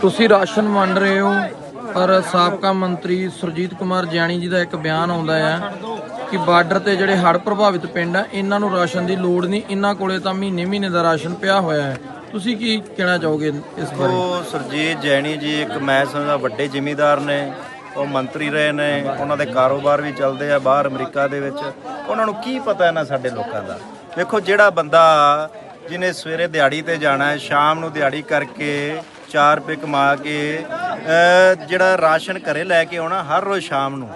ਤੁਸੀਂ ਰਾਸ਼ਨ ਵੰਡ ਰਹੇ ਹੋ, ਪਰ ਸਾਬਕਾ ਮੰਤਰੀ ਸੁਰਜੀਤ ਕੁਮਾਰ ਜਿਆਣੀ ਜੀ ਦਾ ਇੱਕ ਬਿਆਨ ਆਉਂਦਾ ਹੈ ਕਿ ਬਾਰਡਰ ਤੇ ਜਿਹੜੇ ਹੜ੍ਹ ਪ੍ਰਭਾਵਿਤ ਪਿੰਡ ਆ, ਇਹਨਾਂ ਨੂੰ ਰਾਸ਼ਨ ਦੀ ਲੋੜ ਨਹੀਂ, ਇਹਨਾਂ ਕੋਲੇ ਤਾਂ ਮਹੀਨੇ ਮਹੀਨੇ ਦਾ ਰਾਸ਼ਨ ਪਿਆ ਹੋਇਆ ਹੈ। ਤੁਸੀਂ ਕੀ ਕਹਿਣਾ ਚਾਹੋਗੇ ਇਸ ਬਾਰੇ? ਉਹ ਸਰਜੀਤ ਜੈਣੀ ਜੀ ਇੱਕ ਮੈਂ ਸਮਝਦਾ ਵੱਡੇ ਜ਼ਿਮੀਂਦਾਰ ਨੇ, ਉਹ ਮੰਤਰੀ ਰਹੇ ਨੇ, ਉਹਨਾਂ ਦੇ ਕਾਰੋਬਾਰ ਵੀ ਚੱਲਦੇ ਆ ਬਾਹਰ ਅਮਰੀਕਾ ਦੇ ਵਿੱਚ। ਉਹਨਾਂ ਨੂੰ ਕੀ ਪਤਾ ਇਹਨਾਂ ਸਾਡੇ ਲੋਕਾਂ ਦਾ? ਦੇਖੋ ਜਿਹੜਾ ਬੰਦਾ ਜਿਹਨੇ ਸਵੇਰੇ ਦਿਹਾੜੀ ਤੇ ਜਾਣਾ ਹੈ, ਸ਼ਾਮ ਨੂੰ ਦਿਹਾੜੀ ਕਰਕੇ 4 ਰੁਪਏ ਕਮਾ ਕੇ ਜਿਹੜਾ ਰਾਸ਼ਨ ਘਰੇ ਲੈ ਕੇ ਆਉਣਾ ਹਰ ਰੋਜ਼ ਸ਼ਾਮ ਨੂੰ।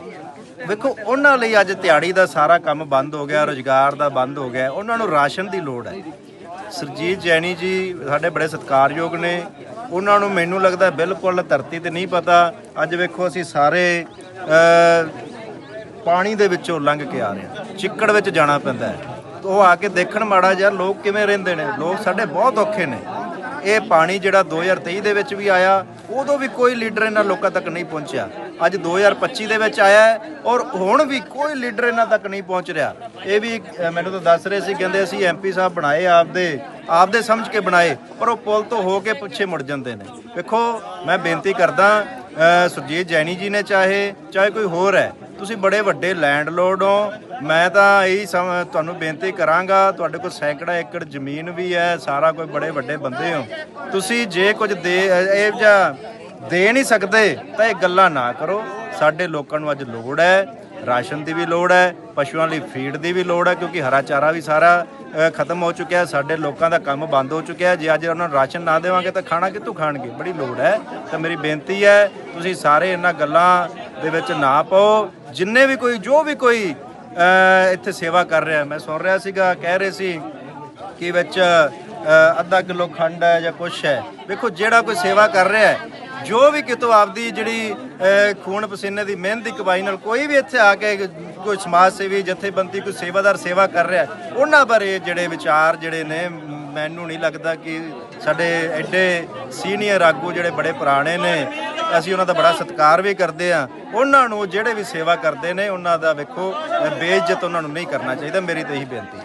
ਵੇਖੋ, ਉਹਨਾਂ ਲਈ ਅੱਜ ਦਿਹਾੜੀ ਦਾ ਸਾਰਾ ਕੰਮ ਬੰਦ ਹੋ ਗਿਆ, ਰੋਜ਼ਗਾਰ ਦਾ ਬੰਦ ਹੋ ਗਿਆ, ਉਹਨਾਂ ਨੂੰ ਰਾਸ਼ਨ ਦੀ ਲੋੜ ਹੈ। ਸਰਜੀਤ ਜੈਣੀ ਜੀ, ਸਾਡੇ ਬੜੇ ਸਤਿਕਾਰਯੋਗ ਨੇ। ਉਹਨਾਂ ਨੂੰ ਮੈਨੂੰ ਲੱਗਦਾ ਬਿਲਕੁਲ ਧਰਤੀ ਤੇ ਨਹੀਂ ਪਤਾ। ਅੱਜ ਵੇਖੋ, ਅਸੀਂ ਸਾਰੇ ਪਾਣੀ ਦੇ ਵਿੱਚੋਂ ਲੰਘ ਕੇ ਆ ਰਹੇ ਹਾਂ। ਚਿੱਕੜ ਵਿੱਚ ਜਾਣਾ ਪੈਂਦਾ ਹੈ। ਉਹ ਆ ਕੇ ਦੇਖਣ ਮਾੜਾ ਜਿਹਾ, ਲੋਕ ਕਿਵੇਂ ਰਹਿੰਦੇ ਨੇ? ਲੋਕ ਸਾਡੇ ਬਹੁਤ ਔਖੇ ਨੇ। ਇਹ ਪਾਣੀ ਜਿਹੜਾ 2023 ਦੇ ਵਿੱਚ ਵੀ ਆਇਆ, ਉਦੋਂ ਵੀ ਕੋਈ ਲੀਡਰ ਇਹਨਾਂ ਲੋਕਾਂ ਤੱਕ ਨਹੀਂ ਪਹੁੰਚਿਆ। ਅੱਜ 2025 ਦੇ ਵਿੱਚ ਆਇਆ ਔਰ ਹੁਣ ਵੀ ਕੋਈ ਲੀਡਰ ਇਹਨਾਂ ਤੱਕ ਨਹੀਂ ਪਹੁੰਚ ਰਿਹਾ। ਇਹ ਵੀ ਮੈਨੂੰ ਤਾਂ ਦੱਸ ਰਹੇ ਸੀ, ਕਹਿੰਦੇ ਅਸੀਂ ਐਮਪੀ ਸਾਹਿਬ ਬਣਾਏ ਆਪਦੇ ਆਪਦੇ ਸਮਝ ਕੇ ਬਣਾਏ, ਪਰ ਉਹ ਪੁਲ ਤੋਂ ਹੋ ਕੇ ਪਿੱਛੇ ਮੁੜ ਜਾਂਦੇ ਨੇ। ਵੇਖੋ, ਮੈਂ ਬੇਨਤੀ ਕਰਦਾ ਸੁਰਜੀਤ ਜੈਨੀ ਜੀ ਨੇ ਚਾਹੇ ਚਾਹੇ ਕੋਈ ਹੋਰ ਹੈ ਤੁਸੀਂ ਬੜੇ ਵੱਡੇ ਲੈਂਡਲੋਰਡ ਹੋ। ਮੈਂ ਤਾਂ ਇਹੀ ਸਮ- ਤੁਹਾਨੂੰ ਬੇਨਤੀ ਕਰਾਂਗਾ, ਤੁਹਾਡੇ ਕੋਲ ਸੈਂਕੜਾ ਏਕੜ ਜ਼ਮੀਨ ਵੀ ਹੈ, ਸਾਰਾ ਕੋਈ ਬੜੇ ਵੱਡੇ ਬੰਦੇ ਹੋ। ਤੁਸੀਂ ਜੇ ਕੁਝ ਦੇ, ਇਹ ਜਾਂ ਦੇ ਨਹੀਂ ਸਕਦੇ, ਤਾਂ ਇਹ ਗੱਲਾਂ ਨਾ ਕਰੋ। ਸਾਡੇ ਲੋਕਾਂ ਨੂੰ ਅੱਜ ਲੋੜ ਹੈ, ਰਾਸ਼ਨ ਦੀ ਵੀ ਲੋੜ ਹੈ, ਪਸ਼ੂਆਂ ਲਈ ਫੀਡ ਦੀ ਵੀ ਲੋੜ ਹੈ, ਕਿਉਂਕਿ ਹਰਾ ਚਾਰਾ ਵੀ ਸਾਰਾ ਖਤਮ ਹੋ ਚੁੱਕਿਆ ਹੈ। ਸਾਡੇ ਲੋਕਾਂ ਦਾ ਕੰਮ ਬੰਦ ਹੋ ਚੁੱਕਿਆ ਹੈ। ਜੇ ਅੱਜ ਉਹਨਾਂ ਨੂੰ ਰਾਸ਼ਨ ਨਾ ਦੇਵਾਂਗੇ, ਤਾਂ ਖਾਣਾ ਕਿੱਥੋਂ ਖਾਣਗੇ? ਬੜੀ ਲੋੜ ਹੈ। ਤਾਂ ਮੇਰੀ ਬੇਨਤੀ ਹੈ, ਤੁਸੀਂ ਸਾਰੇ ਇਹਨਾਂ ਗੱਲਾਂ ਦੇ ਵਿੱਚ ਨਾ ਪਾਓ। ਜਿੰਨੇ ਵੀ ਕੋਈ, ਜੋ ਵੀ ਕੋਈ ਇੱਥੇ ਸੇਵਾ ਕਰ ਰਿਹਾ, ਮੈਂ ਸੁਣ ਰਿਹਾ ਸੀਗਾ, ਕਹਿ ਰਹੇ ਸੀ ਕਿ ਵਿੱਚ ਅੱਧਾ ਕਿਲੋ ਖੰਡ ਹੈ ਜਾਂ ਕੁਛ ਹੈ। ਵੇਖੋ, ਜਿਹੜਾ ਕੋਈ ਸੇਵਾ ਕਰ ਰਿਹਾ ਹੈ, ਜੋ ਵੀ ਕਿਤੋਂ ਆਪਦੀ ਜਿਹੜੀ ਖੂਨ ਪਸੀਨੇ ਦੀ ਮਿਹਨਤ ਦੀ ਕਮਾਈ ਨਾਲ ਕੋਈ ਵੀ ਇੱਥੇ ਆ ਕੇ ਕੋਈ ਸਮਾਜ ਸੇਵੀ, ਜਥੇਬੰਦੀ, ਕੋਈ ਸੇਵਾਦਾਰ ਸੇਵਾ ਕਰ ਰਿਹਾ ਉਹਨਾਂ ਬਾਰੇ ਜਿਹੜੇ ਵਿਚਾਰ ਜਿਹੜੇ ਨੇ, ਮੈਨੂੰ ਨਹੀਂ ਲੱਗਦਾ ਕਿ ਸਾਡੇ ਐਡੇ ਸੀਨੀਅਰ ਆਗੂ ਜਿਹੜੇ ਬੜੇ ਪੁਰਾਣੇ ਨੇ ਅਸੀਂ ਉਹਨਾਂ ਦਾ ਬੜਾ ਸਤਿਕਾਰ ਵੀ ਕਰਦੇ ਆ ਉਹਨਾਂ ਨੂੰ ਜਿਹੜੇ ਵੀ ਸੇਵਾ ਕਰਦੇ ਨੇ ਉਹਨਾਂ ਦਾ ਵੇਖੋ ਅ, ਬੇਇੱਜ਼ਤ ਉਹਨਾਂ ਨੂੰ ਨਹੀਂ ਕਰਨਾ ਚਾਹੀਦਾ। ਮੇਰੀ ਤਾਂ ਇਹੀ ਬੇਨਤੀ